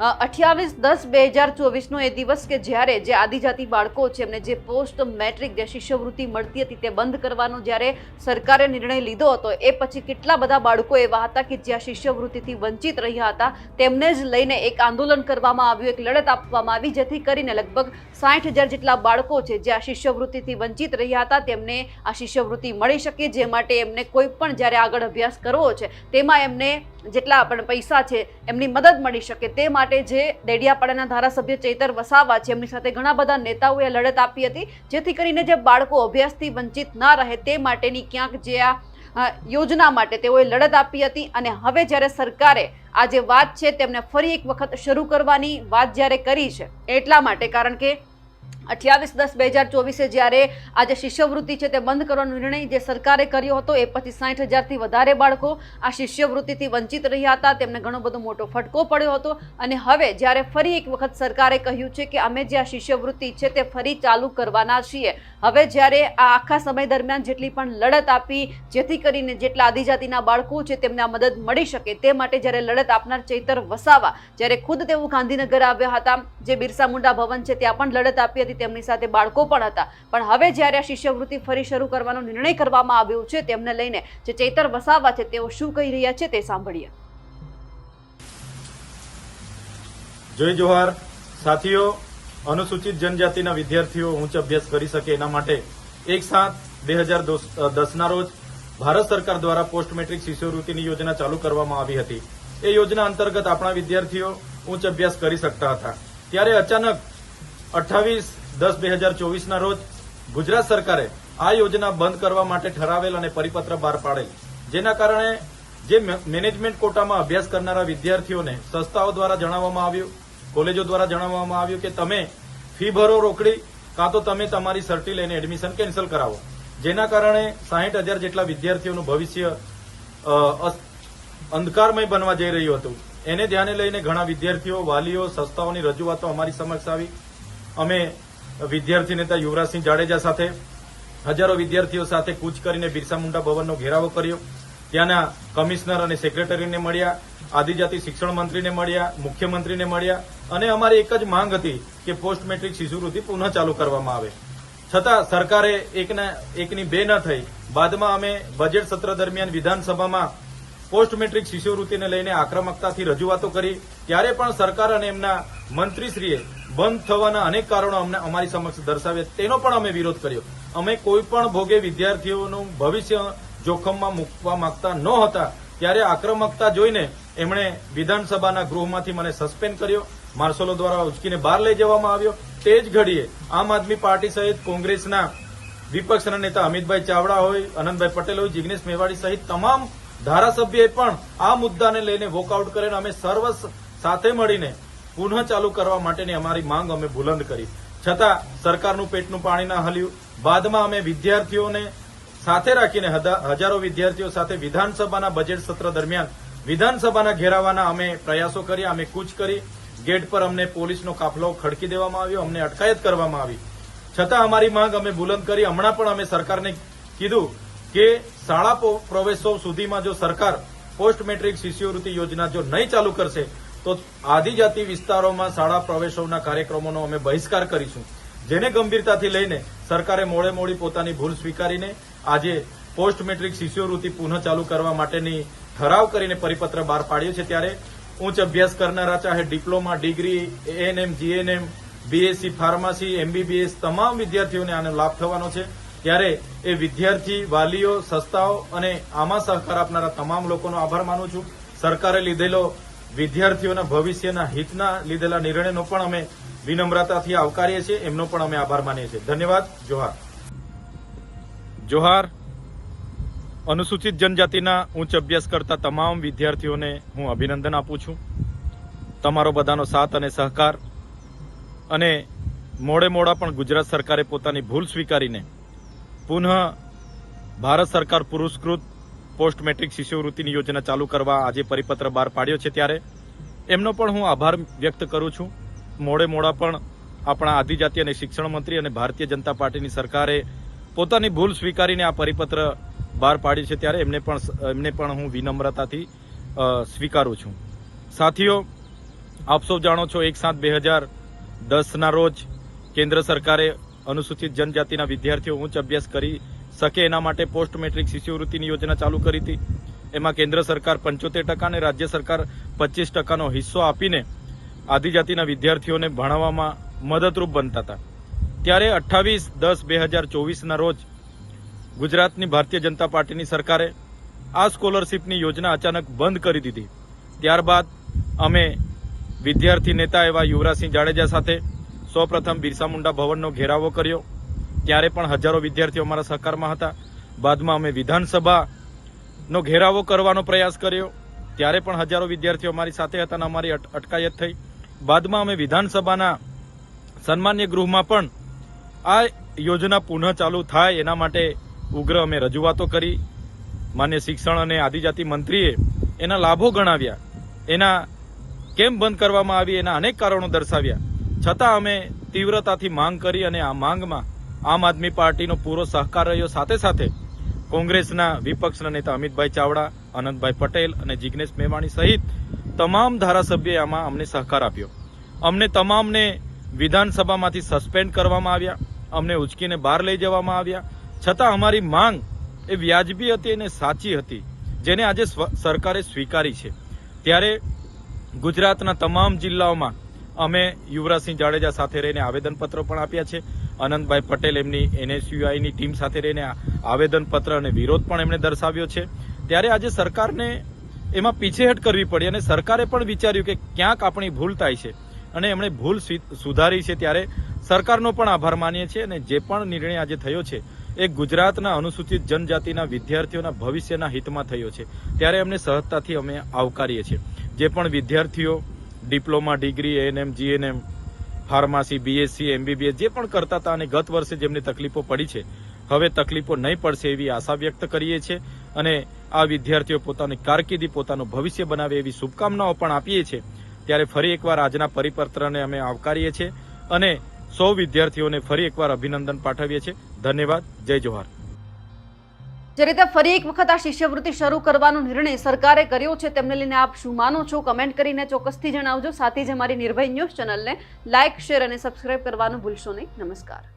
અઠ્યાવીસ દસ બે હજાર ચોવીસનો એ દિવસ કે જ્યારે જે આદિજાતિ બાળકો છે, એમને જે પોસ્ટ મેટ્રિક, જે શિષ્યવૃત્તિ મળતી હતી તે બંધ કરવાનો જ્યારે સરકારે નિર્ણય લીધો હતો, એ પછી કેટલા બધા બાળકો એવા હતા કે જ્યાં શિષ્યવૃત્તિથી વંચિત રહ્યા હતા, તેમને જ લઈને એક આંદોલન કરવામાં આવ્યું, એક લડત આપવામાં આવી, જેથી કરીને લગભગ સાઠ હજાર જેટલા બાળકો છે જે આ શિષ્યવૃત્તિથી વંચિત રહ્યા હતા, તેમને આ શિષ્યવૃત્તિ મળી શકે, જે માટે એમને કોઈ પણ જ્યારે આગળ અભ્યાસ કરવો છે, તેમાં એમને જેટલા પણ પૈસા છે, એમની મદદ મળી શકે, તે માટે જે દેડિયાપાડાના ધારાસભ્ય ચૈતર વસાવા છે, એમની સાથે ઘણા બધા નેતાઓએ લડત આપી હતી, જેથી કરીને જે બાળકો અભ્યાસથી વંચિત ના રહે તે માટેની ક્યાંક જે આ યોજના માટે તેઓએ લડત આપી હતી. અને હવે જ્યારે સરકારે આ જે વાત છે, તેમને ફરી એક વખત શરૂ કરવાની વાત જ્યારે કરી છે, એટલા માટે કારણ કે અઠ્યાવીસ દસ બે હજાર ચોવીસે જ્યારે આ જે શિષ્યવૃત્તિ છે તે બંધ કરવાનો નિર્ણય જે સરકારે કર્યો હતો, એ પછી સાઠ હજારથી વધારે બાળકો આ શિષ્યવૃત્તિથી વંચિત રહ્યા હતા. તેમને ઘણો બધો મોટો ફટકો પડ્યો હતો અને હવે જ્યારે ફરી એક વખત સરકારે કહ્યું છે કે અમે જે આ શિષ્યવૃત્તિ છે તે ફરી ચાલુ કરવાના છીએ હવે જ્યારે આ આખા સમય દરમિયાન જેટલી પણ લડત આપી, જેથી કરીને જેટલા આદિજાતિના બાળકો છે તેમને આ મદદ મળી શકે તે માટે જ્યારે લડત આપનાર ચૈતર વસાવા જ્યારે ખુદ તેઓ ગાંધીનગર આવ્યા હતા, જે બિરસા મુંડા ભવન છે ત્યાં પણ લડત આપી હતી, તેમની સાથે બાળકો પણ હતા. પણ હવે જ્યારે આ શિષ્યવૃત્તિ ફરી શરૂ કરવાનો નિર્ણય કરવામાં આવ્યો છે, તેમને લઈને જે ચૈતર વસાવા છે તેઓ શું કહી રહ્યા છે તે સાંભળીએ. જય જોહાર. સાથીઓ અનુસૂચિત જનજાતિના વિદ્યાર્થીઓ ઉચ્ચ અભ્યાસ કરી શકે એના માટે એક સાત બે હજાર દસના રોજ ભારત સરકાર દ્વારા પોસ્ટ મેટ્રિક શિષ્યવૃત્તિની યોજના ચાલુ કરવામાં આવી હતી. એ યોજના અંતર્ગત આપણા વિદ્યાર્થીઓ ઉચ્ચ અભ્યાસ કરી શકતા હતા. ત્યારે અચાનક અઠ્ઠાવીસ દસ બે હજાર ચોવીસના રોજ ગુજરાત સરકારે આ યોજના બંધ કરવા માટે ઠરાવેલ અને પરિપત્ર બહાર પાડેલ. જેના કારણે જે મેનેજમેન્ટ કોટામાં અભ્યાસ કરનારા વિદ્યાર્થીઓને સંસ્થાઓ દ્વારા જણાવવામાં આવ્યું કોલેજો દ્વારા જણાવવામાં આવ્યું કે તમે ફી ભરો રોકડી, કાં તો તમે તમારી સર્ટી લઈને એડમિશન કેન્સલ કરાવો. જેના કારણે સાહીઠ હજાર જેટલા વિદ્યાર્થીઓનું ભવિષ્ય અંધકારમય બનવા જઈ રહ્યું હતું. એને ધ્યાને લઈને ઘણા વિદ્યાર્થીઓ, વાલીઓ, સંસ્થાઓની રજૂઆતો અમારી સમક્ષ આવી. અમે વિદ્યાર્થી નેતા યુવરાજસિંહ જાડેજા સાથે, હજારો વિદ્યાર્થીઓ સાથે કૂચ કરીને બિરસા મુંડા ભવનનો ઘેરાવો કર્યો. ત્યાંના કમિશનર અને સેક્રેટરીને મળ્યા. આદિજાતિ શિક્ષણ મંત્રીને મળ્યા, મુખ્યમંત્રીને મળ્યા અને અમારી એક જ માંગ હતી કે પોસ્ટ મેટ્રિક શિશુવૃત્તિ પુનઃ ચાલુ કરવામાં આવે. છતાં સરકારે એકના, એકની બે ન થઈ. બાદમાં અમે બજેટ સત્ર દરમિયાન વિધાનસભામાં પોસ્ટ મેટ્રિક શિષ્યવૃત્તિને લઈને આક્રમકતાથી રજૂઆતો કરી. ત્યારે પણ સરકાર અને એમના મંત્રીશ્રીએ બંધ થવાના અનેક કારણો અમને, અમારી સમક્ષ દર્શાવ્યા. તેનો પણ અમે વિરોધ કર્યો. અમે કોઈ પણ ભોગે વિદ્યાર્થીઓનું ભવિષ્ય જોખમમાં મૂકવા માંગતા ન હતા. ત્યારે આક્રમકતા જોઈને એમણે વિધાનસભાના ગૃહમાંથી મને સસ્પેન્ડ કર્યો માર્શલો દ્વારા ઉચકીને બહાર લઈ જવામાં આવ્યો. તે જ ઘડીએ આમ આદમી પાર્ટી સહિત કોંગ્રેસના વિપક્ષના નેતા અમિતભાઈ ચાવડા હોય અનંતભાઈ પટેલ હોય, જિગ્નેશ મેવાડી સહિત તમામ ધારાસભ્યએ પણ આ મુદ્દાને લઈને વોકઆઉટ કરીને અમે સર્વ સાથે મળીને પુનઃ ચાલુ કરવા માટેની અમારી માંગ અમે બુલંદ કરી. છતાં સરકારનું પેટનું પાણી ના હલ્યું. બાદમાં અમે વિદ્યાર્થીઓને સાથે રાખીને હજારો વિદ્યાર્થીઓ સાથે વિધાનસભાના બજેટ સત્ર દરમિયાન વિધાનસભાના ઘેરાવાના અમે પ્રયાસો કર્યા અમે કૂચ કરી, ગેટ પર અમને પોલીસનો કાફલો ખડકી દેવામાં આવ્યો, અમને અટકાયત કરવામાં આવી. છતાં અમારી માંગ અમે બુલંદ કરી, હમણાં પણ અમે સરકારને કીધું કે શાળા પ્રવેશોત્સવ સુધીમાં જો સરકાર પોસ્ટ મેટ્રિક શિષ્યવૃત્તિ યોજના જો નહીં ચાલુ કરશે, તો આદિજાતિ વિસ્તારોમાં શાળા પ્રવેશોના કાર્યક્રમોનો અમે બહિષ્કાર કરીશું. જેને ગંભીરતાથી લઈને સરકારે મોડે મોડી પોતાની ભૂલ સ્વીકારીને આજે પોસ્ટ મેટ્રિક શિષ્યવૃત્તિ પુનઃ ચાલુ કરવા માટેની ઠરાવ કરીને પરિપત્ર બહાર પાડ્યો છે ત્યારે ઉચ્ચ અભ્યાસ કરનારા, ચાહે diploma, degree ANM GNM BSc pharmacy MBBS તમામ વિદ્યાર્થીઓને આનો લાભ થવાનો છે. ત્યારે એ વિદ્યાર્થી, વાલીઓ, સંસ્થાઓ અને આમાં સહકાર આપનારા તમામ લોકોનો આભાર માનું છું. સરકારે લીધેલો વિદ્યાર્થીઓના ભવિષ્યના હિતના લીધેલા નિર્ણયનો પણ અમે વિનમ્રતાથી આવકારીએ છીએ. એમનો પણ અમે આભાર માનીએ છીએ. ધન્યવાદ. જોહાર. જોહાર. અનુસૂચિત જનજાતિના ઉચ્ચ અભ્યાસ કરતા તમામ વિદ્યાર્થીઓને હું અભિનંદન આપું છું. તમારો બધાનો સાથ અને સહકાર અને મોડે મોડા પણ ગુજરાત સરકારે પોતાની ભૂલ સ્વીકારીને પુનઃ ભારત સરકાર પુરસ્કૃત પોસ્ટ મેટ્રિક શિષ્યવૃત્તિની યોજના ચાલુ કરવા આજે પરિપત્ર બહાર પાડ્યો છે ત્યારે એમનો પણ હું આભાર વ્યક્ત કરું છું. મોડે મોડા પણ આપણા આદિજાતિ અને શિક્ષણ મંત્રી અને ભારતીય જનતા પાર્ટીની સરકારે પોતાની ભૂલ સ્વીકારીને આ પરિપત્ર બહાર પાડી છે ત્યારે એમને પણ એમને પણ હું વિનમ્રતાથી સ્વીકારું છું. સાથીઓ, આપ સૌ જાણો છો એક સાત બે હજાર દસના રોજ કેન્દ્ર સરકારે અનુસૂચિત જનજાતિના વિદ્યાર્થીઓ ઉચ્ચ અભ્યાસ કરી શકે એના માટે પોસ્ટ મેટ્રિક શિષ્યવૃત્તિની યોજના ચાલુ કરી હતી. એમાં કેન્દ્ર સરકાર પંચોતેર ટકા અને રાજ્ય સરકાર પચીસ ટકાનો હિસ્સો આપીને આદિજાતિના વિદ્યાર્થીઓને ભણાવવામાં મદદરૂપ બનતા હતા. ત્યારે અઠ્ઠાવીસ દસ બે હજાર ચોવીસના રોજ ગુજરાતની ભારતીય જનતા પાર્ટીની સરકારે આ સ્કોલરશીપની યોજના અચાનક બંધ કરી દીધી. ત્યારબાદ અમે વિદ્યાર્થી નેતા એવા યુવરાજસિંહ જાડેજા સાથે સૌપ્રથમ બિરસા મુંડા ભવનનો ઘેરાવો કર્યો. ત્યારે પણ હજારો વિદ્યાર્થીઓ અમારા સહકારમાં હતા. બાદમાં અમે વિધાનસભાનો ઘેરાવો કરવાનો પ્રયાસ કર્યો. ત્યારે પણ હજારો વિદ્યાર્થીઓ અમારી સાથે હતા અને અમારી અટકાયત થઈ. બાદમાં અમે વિધાનસભાના સન્માન્ય ગૃહમાં પણ આ યોજના પુનઃ ચાલુ થાય એના માટે ઉગ્ર અમે રજૂઆતો કરી. માન્ય શિક્ષણ અને આદિજાતિ મંત્રીએ એના લાભો ગણાવ્યા. એના કેમ બંધ કરવામાં આવી એના અનેક કારણો દર્શાવ્યા. છતાં અમે તીવ્રતાથી માંગ કરી અને આ માંગમાં આમ આદમી પાર્ટીનો પૂરો સહકાર રહ્યો. સાથે સાથે કોંગ્રેસના વિપક્ષના નેતા અમિતભાઈ ચાવડા, આનંદભાઈ પટેલ અને જિગ્નેશ મેવાણી સહિત તમામ ધારાસભ્યએ આમાં અમને સહકાર આપ્યો. અમને તમામને વિધાનસભામાંથી સસ્પેન્ડ કરવામાં આવ્યા. અમને ઉચકીને બહાર લઈ જવામાં આવ્યા. છતાં અમારી માંગ એ વ્યાજબી હતી અને સાચી હતી, જેને આજે સરકારે સ્વીકારી છે. ત્યારે ગુજરાતના તમામ જિલ્લાઓમાં અમે યુવરાજસિંહ જાડેજા સાથે રહીને આવેદનપત્ર પણ આપ્યા છે. આનંદભાઈ પટેલ એમની એનએસયુઆઈની ટીમ સાથે રહીને આવેદનપત્ર અને વિરોધ પણ એમણે દર્શાવ્યો છે. ત્યારે આજે સરકારને એમાં પીછેહટ કરવી પડી અને સરકારે પણ વિચાર્યું કે ક્યાંક આપણી ભૂલ થાય છે અને એમણે ભૂલ સુધારી છે ત્યારે સરકારનો પણ આભાર માનીએ છીએ અને જે પણ નિર્ણય આજે થયો છે એ ગુજરાતના અનુસૂચિત જનજાતિના વિદ્યાર્થીઓના ભવિષ્યના હિતમાં થયો છે. ત્યારે એમને સહજતાથી અમે આવકારીએ છીએ. જે પણ વિદ્યાર્થીઓ diploma, degree ANM GNM pharmacy BSc MBBS જે પણ કરતા હતા અને ગત વર્ષે જેમને તકલીફો પડી છે, હવે તકલીફો નહીં પડશે એવી આશા વ્યક્ત કરીએ છીએ અને આ વિદ્યાર્થીઓ પોતાની કારકિર્દી, પોતાનું ભવિષ્ય બનાવે એવી શુભકામનાઓ પણ આપીએ છીએ. ત્યારે ફરી એકવાર આજના પરિપત્રને અમે આવકારીએ છીએ અને સૌ વિદ્યાર્થીઓને ફરી એકવાર અભિનંદન પાઠવીએ છીએ. ધન્યવાદ. જય જોહાર. જે રીતે ફરી એક વખત આ શિષ્યવૃત્તિ શરૂ કરવાનો નિર્ણય સરકારે કર્યો છે, તેમને લઈને આપ શું માનો છો? કમેન્ટ કરીને ચોક્કસથી જણાવજો. સાથે જ અમારી નિર્ભય ન્યૂઝ ચેનલને લાઇક, શેર અને સબસ્ક્રાઇબ કરવાનું ભૂલશો નહીં. નમસ્કાર.